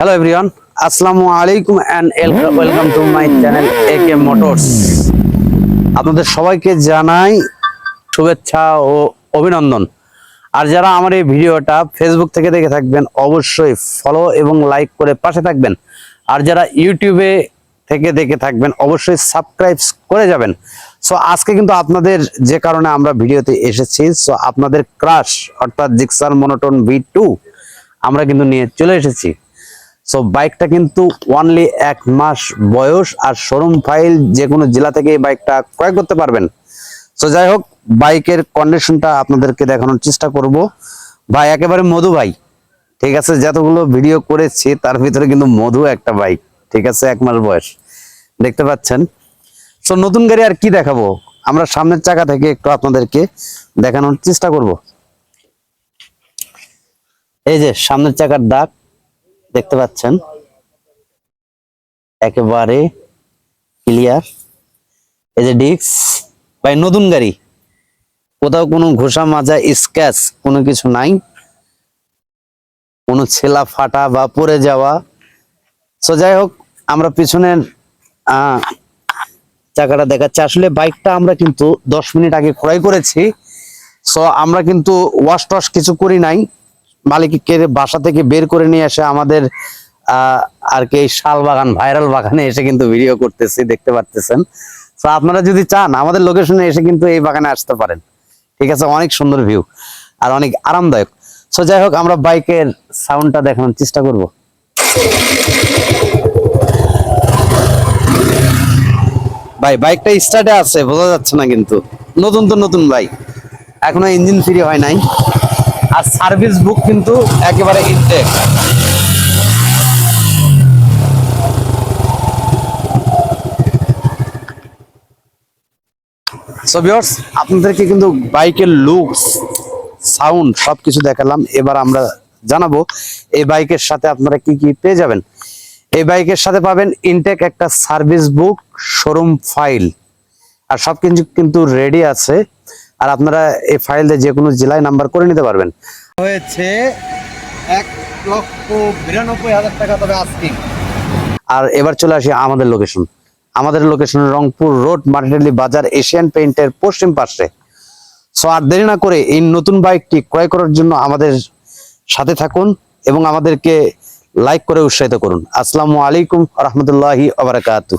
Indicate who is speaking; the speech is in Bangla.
Speaker 1: হ্যালো এভরিওয়ান আসসালামু আলাইকুম and welcome to my channel A K motors আপনাদের সবাইকে জানাই শুভেচ্ছা ও অভিনন্দন। আর যারা আমার এই ভিডিওটা ফেসবুক থেকে দেখে থাকবেন, অবশ্যই ফলো এবং লাইক করে পাশে থাকবেন। আর যারা ইউটিউবে থেকে দেখে থাকবেন, অবশ্যই সাবস্ক্রাইব করে যাবেন। সো আজকে কিন্তু আপনাদের যে কারণে আমরা ভিডিওতে এসেছি সো আপনাদের ক্রাশ অর্থাৎ জিক্সার মনোটন ভি টু আমরা কিন্তু নিয়ে চলে এসেছি। সো বাইকটা কিন্তু অনলি এক মাস বয়স আর শোরুম ফাইল যে কোনো জেলা থেকে এই বাইকটা ক্রয় করতে পারবেন। সো যাই হোক বাইকের কন্ডিশনটা আপনাদেরকে দেখানোর চেষ্টা করব। ভাই, একেবারে মধু ভাই, ঠিক আছে? যতগুলো ভিডিও করেছি, তার ভিতরে কিন্তু মধু একটা বাইক ঠিক আছে? এক মাস বয়স, দেখতে পাচ্ছেন? সো নতুন গাড়ি আর কি দেখাবো? আমরা সামনের চাকা থেকে একটু আপনাদেরকে দেখানোর চেষ্টা করব। এই যে, সামনের চাকার দাগ দেখতে পাচ্ছেন? একেবারে ক্লিয়ার এই যে ডিক্স ভাই নতুন গাড়ি। কোথাও কোনো ঘোষা মাজা স্ক্যাচ কোনো কিছু নাই। কোনো ছেলা ফাটা বা পড়ে যাওয়া। সো যাই হোক, আমরা পিছনের চাকাটা দেখাচ্ছি। আসলে বাইকটা আমরা কিন্তু দশ মিনিট আগে ক্রয় করেছি। সো আমরা কিন্তু ওয়াশ টস কিছু করি নাই। মালিককে বাসা থেকে বের করে নিয়ে এসে আমাদের আর কি শাল বাগান, ভাইরাল বাগানে এসে কিন্তু ভিডিও করতেছি, দেখতে পারতেছেন। তো আপনারা যদি চান, আমাদের লোকেশনে এসে কিন্তু এই বাগানে আসতে পারেন। ঠিক আছে? অনেক সুন্দর ভিউ আর অনেক আরামদায়ক। সো যাই হোক, আমরা বাইকের সাউন্ডটা দেখানোর চেষ্টা করব। ভাই, বাইকটা স্টার্টে আছে, বোঝা যাচ্ছে না কিন্তু। নতুন তো নতুন বাইক। এখনও ইঞ্জিন ফ্রি হয় নাই। আর সার্ভিস বুক কিন্তু একেবারে ইনটেক সো আপনাদেরকে কিন্তু বাইকের লুকস সাউন্ড সবকিছু দেখালাম। এবার আমরা জানাব এই বাইকের সাথে আপনারা কি কি পেয়ে যাবেন। এই বাইকের সাথে পাবেন ইনটেক একটা সার্ভিস বুক শোরুম ফাইল আর সব কিছু কিন্তু রেডি আছে। আর আপনারা এই ফাইল দিয়ে যে কোনো জেলায় নাম্বার করে নিতে পারবেন। হয়েছে এক লক্ষ বিরানব্বই হাজার টাকা তবে আস্কিং আর এবার চলে আসি আমাদের লোকেশন আমাদের লোকেশন রংপুর রোড মার্কেটালি বাজার এশিয়ান পেইন্টের পশ্চিম পাশে। সো আর দেরি না করে এই নতুন বাইকটি ক্রয় করার জন্য আমাদের সাথে থাকুন এবং আমাদেরকে লাইক করে উৎসাহিত করুন। আসসালামু আলাইকুম রহমতুল্লাহি আবরাকাতু